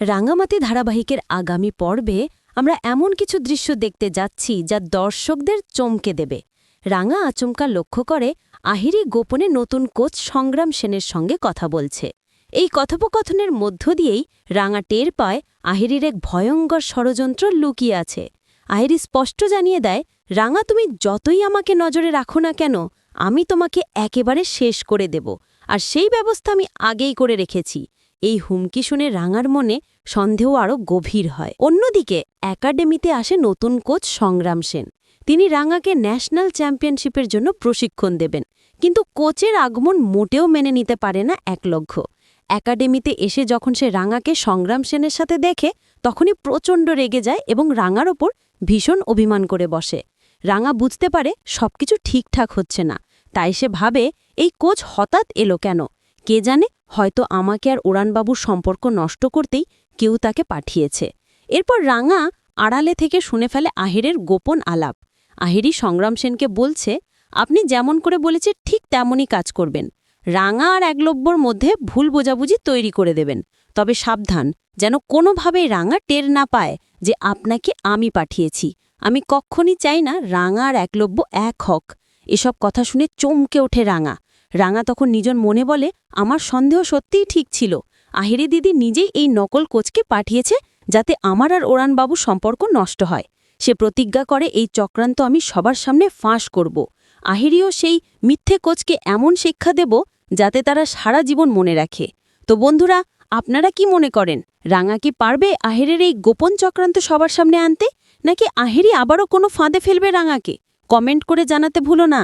রাঙামাটি ধারাবাহিকের আগামী পর্বে আমরা এমন কিছু দৃশ্য দেখতে যাচ্ছি যা দর্শকদের চমকে দেবে। রাঙা আচমকা লক্ষ্য করে আহিরি গোপনে নতুন কোচ সংগ্রাম সেনের সঙ্গে কথা বলছে। এই কথোপকথনের মধ্য দিয়েই রাঙা টের পায় আহিরির এক ভয়ঙ্কর ষড়যন্ত্র লুকিয়ে আছে। আহিরি স্পষ্ট জানিয়ে দেয়, রাঙা, তুমি যতই আমাকে নজরে রাখো না কেন, আমি তোমাকে একেবারে শেষ করে দেব। আর সেই ব্যবস্থা আমি আগেই করে রেখেছি। এই হুমকি শুনে রাঙার মনে সন্দেহ আরও গভীর হয়। অন্যদিকে, একাডেমিতে আসে নতুন কোচ সংগ্রাম সেন। তিনি রাঙাকে ন্যাশনাল চ্যাম্পিয়নশিপের জন্য প্রশিক্ষণ দেবেন, কিন্তু কোচের আগমন মোটেও মেনে নিতে পারে না একলক্ষ একাডেমিতে এসে যখন সে রাঙাকে সংগ্রাম সেনের সাথে দেখে, তখনই প্রচণ্ড রেগে যায় এবং রাঙার ওপর ভীষণ অভিমান করে বসে। রাঙা বুঝতে পারে সবকিছু ঠিকঠাক হচ্ছে না, তাই সে ভাবে, এই কোচ হঠাৎ এলো কেন? কে জানে, হয়তো আমাকে আর ওরানবাবুর সম্পর্ক নষ্ট করতেই কেউ তাকে পাঠিয়েছে। এরপর রাঙা আড়ালে থেকে শুনে ফেলে আহিরের গোপন আলাপ। আহিরি সংগ্রাম সেনকে বলছে, আপনি যেমন করে বলেছে ঠিক তেমনই কাজ করবেন। রাঙা আর একলব্যর মধ্যে ভুল বোঝাবুঝি তৈরি করে দেবেন। তবে সাবধান, যেন কোনোভাবেই রাঙা টের না পায় যে আপনাকে আমি পাঠিয়েছি। আমি কক্ষণই চাই না রাঙা আর একলব্য এক হক। এসব কথা শুনে চমকে ওঠে রাঙা। রাঙা তখন নিজন মনে বলে, আমার সন্দেহ সত্যিই ঠিক ছিল। আহিরি দিদি নিজেই এই নকল কোচকে পাঠিয়েছে যাতে আমার আর ওরানবাবুর সম্পর্ক নষ্ট হয়। সে প্রতিজ্ঞা করে, এই চক্রান্ত আমি সবার সামনে ফাঁস করব। আহিরিও সেই মিথ্যে কোচকে এমন শিক্ষা দেব যাতে তারা সারা জীবন মনে রাখে। তো বন্ধুরা, আপনারা কি মনে করেন, রাঙা কি পারবে আহিরের এই গোপন চক্রান্ত সবার সামনে আনতে? নাকি আহিরি আবারও কোনো ফাঁদে ফেলবে রাঙাকে? কমেন্ট করে জানাতে ভুলো না।